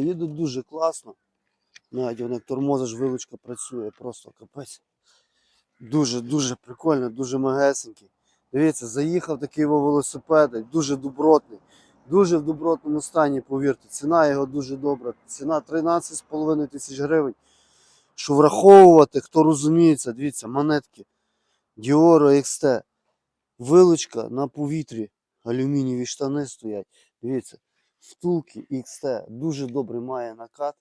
Їдуть дуже класно. Навіть вони як тормозиш, вилучка працює, просто капець. Дуже-дуже прикольно, дуже магесенький. Дивіться, заїхав такий велосипед, дуже добротний, дуже в добротному стані, повірте. Ціна його дуже добра. Ціна 13,5 тисяч гривень. Що враховувати, хто розуміється, дивіться, монетки. Dioro XT. Вилучка на повітрі. Алюмінієві штани стоять. Дивіться, втулки XT. Дуже добрий має накат.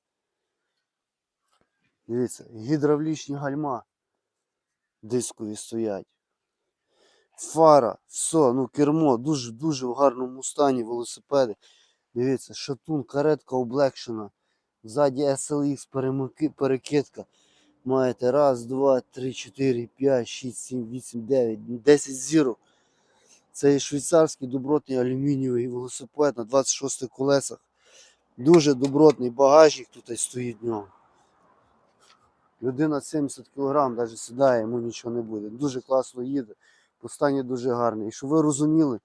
Дивіться, гідравлічні гальма дискові стоять. Фара, все, ну кермо, дуже дуже в гарному стані велосипеди. Дивіться, шатун, каретка облегшена. Ззаді SLX перекидка. Маєте раз, два, три, чотири, п'ять, шість, сім, вісім, дев'ять, десять зірок. Це є швейцарський добротний алюмінієвий велосипед на 26 колесах. Дуже добротний багажник тут стоїть в нього. Людина 70 кг навіть сідає, йому нічого не буде. Дуже класно їде, по стані дуже гарний. І щоб ви розуміли,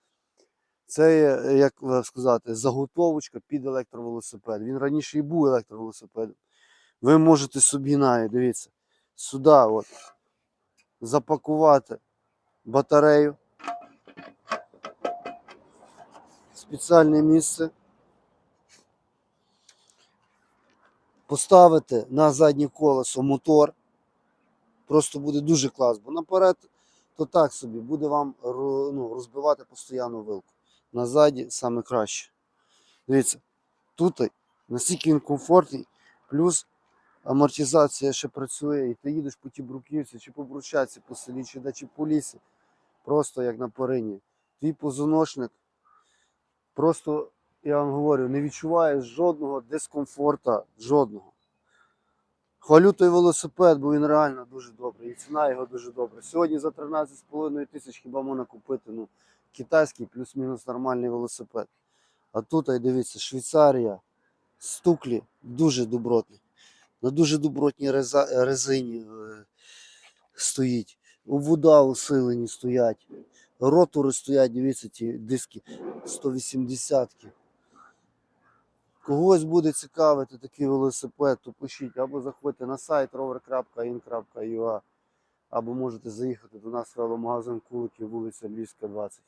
це як сказати, заготовочка під електровелосипед. Він раніше і був електровелосипедом. Ви можете собі навіть, дивіться, сюди от, запакувати батарею. Спеціальне місце. Поставити на заднє колесо мотор. Просто буде дуже клас, бо наперед то так собі, буде вам ну, розбивати постійно вилку. Назаді саме краще. Дивіться, тут настільки він комфортний, плюс амортизація ще працює, і ти їдеш по тій бруківці, чи по брусчатці по селі, чи, де, чи по лісі. Просто як на перині. Твій позвоночник просто, я вам говорю, не відчуваєш жодного дискомфорта, жодного. Хвалю той велосипед, бо він реально дуже добрий. І ціна його дуже добра. Сьогодні за 13,5 тисяч хіба можна купити ну, китайський плюс-мінус нормальний велосипед. А тут, ай, дивіться, Швейцарія, стуклі дуже добротні. На дуже добротній резині е, стоїть. Вода усилені стоять. Ротори стоять, дивіться, ті диски 180-ки. Когось буде цікавити такий велосипед, то пишіть або заходьте на сайт rover.in.ua, або можете заїхати до нас в веломагазин Куликів, вулиця Львівська, 20.